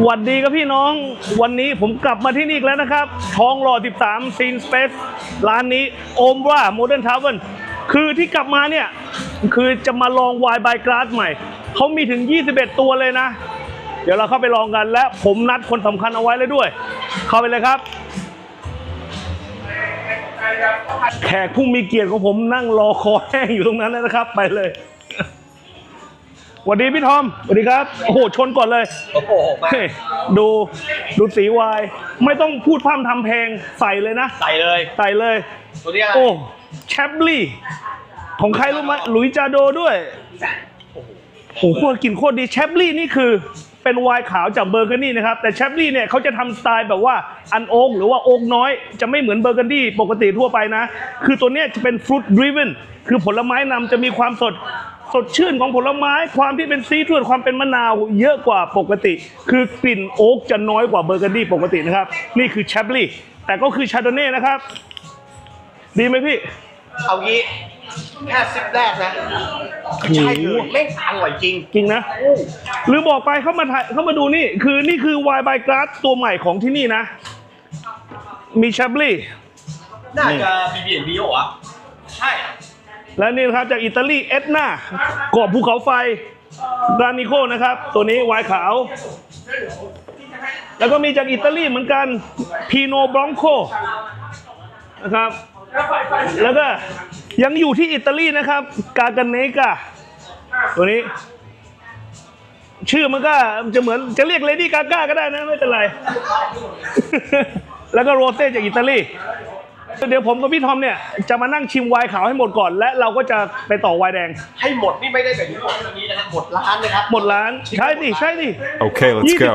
หวัดดีครับพี่น้องวันนี้ผมกลับมาที่นี่อีกแล้วนะครับทองหล่อ 13 ซีนสเปซร้านนี้โอมว่าโมเดิร์นทาวเว n คือที่กลับมาเนี่ย คือจะมาลองวายบายกราสใหม่ เขามีถึง 21 ตัวเลยนะ เดี๋ยวเราเข้าไปลองกันและผมนัดคนสำคัญเอาไว้เลยด้วย เข้าไปเลยครับ แขกผู้มีเกียรติของผมนั่งรอคอแห้งอยู่ตรงนั้นแล้วนะครับ ไปเลย สวัสดีพี่ทอมสวัสดีครับ โอ้โห ชนก่อนเลย โอ้โหมาเฮ้ยดูดูสีวาย ไม่ต้องพูดพร่ำทำเพลงใส่เลยนะ ใส่เลย ใส่เลย ตัวนี้อะไรโอ้แชปลี่ของใครรู้ไหมหลุยส์จาโดด้วยโอ้โหโคตรกลินโคตรดีแชปลี่นี่คือเป็นไวน์ขาวจากเบอร์เกอรี่นะครับ แต่แชปลี่เนี่ยเขาจะทำสไตล์แบบว่าอันโอ๊กหรือว่าโอ๊กน้อย จะไม่เหมือนเบอร์เกอรี่ปกติทั่วไปนะ คือตัวเนี้ยจะเป็นฟรุตดริเวนคือผลไม้นำจะมีความสด สดชื่นของผลไม้ ความที่เป็นซีทรูดความเป็นมะนาวเยอะกว่าปกติ คือกลิ่นโอ๊กจะน้อยกว่าเบอร์เกอรี่ปกตินะครับ นี่คือแชปลี่แต่ก็คือชาโดเน่นะครับ ดีไหมพี่ เอางี้แค่ซิปแรกนะใช่เลยแม่งอร่อยจริง จริงนะ หรือบอกไปเข้ามาถ่ายเข้ามาดูนี่ คือนี่คือวายบายกราสตัวใหม่ของที่นี่นะ มีแชปลี่น่าจะ BB&B เหรอวะใช่ และนี่นะครับจากอิตาลีเอตนาเกาะภูเขาไฟกรานิโคนะครับ ตัวนี้วายขาว แล้วก็มีจากอิตาลีเหมือนกันพีโนบรองโคนะครับ แล้วก็ยังอยู่ที่อิตาลีนะครับ กา g านเนกาตัวนี้ ชื่อมันก็จะเหมือนจะเรียกเลดี้กาก้าก็ได้นะ ไม่เป็นไร แล้วก็โรเซ่จากอิตาลี เดี๋ยวผมกับพี่ทอมเนี่ยจะมานั่งชิมไวน์ขาวให้หมดก่อน และเราก็จะไปต่อไวน์แดง ให้หมดนี่ไม่ได้แบบนี้หมดตรงนี้นะครับหมดร้านเลยครับหมดร้านใช่ดิใช่ดิ Okay, let's You- go.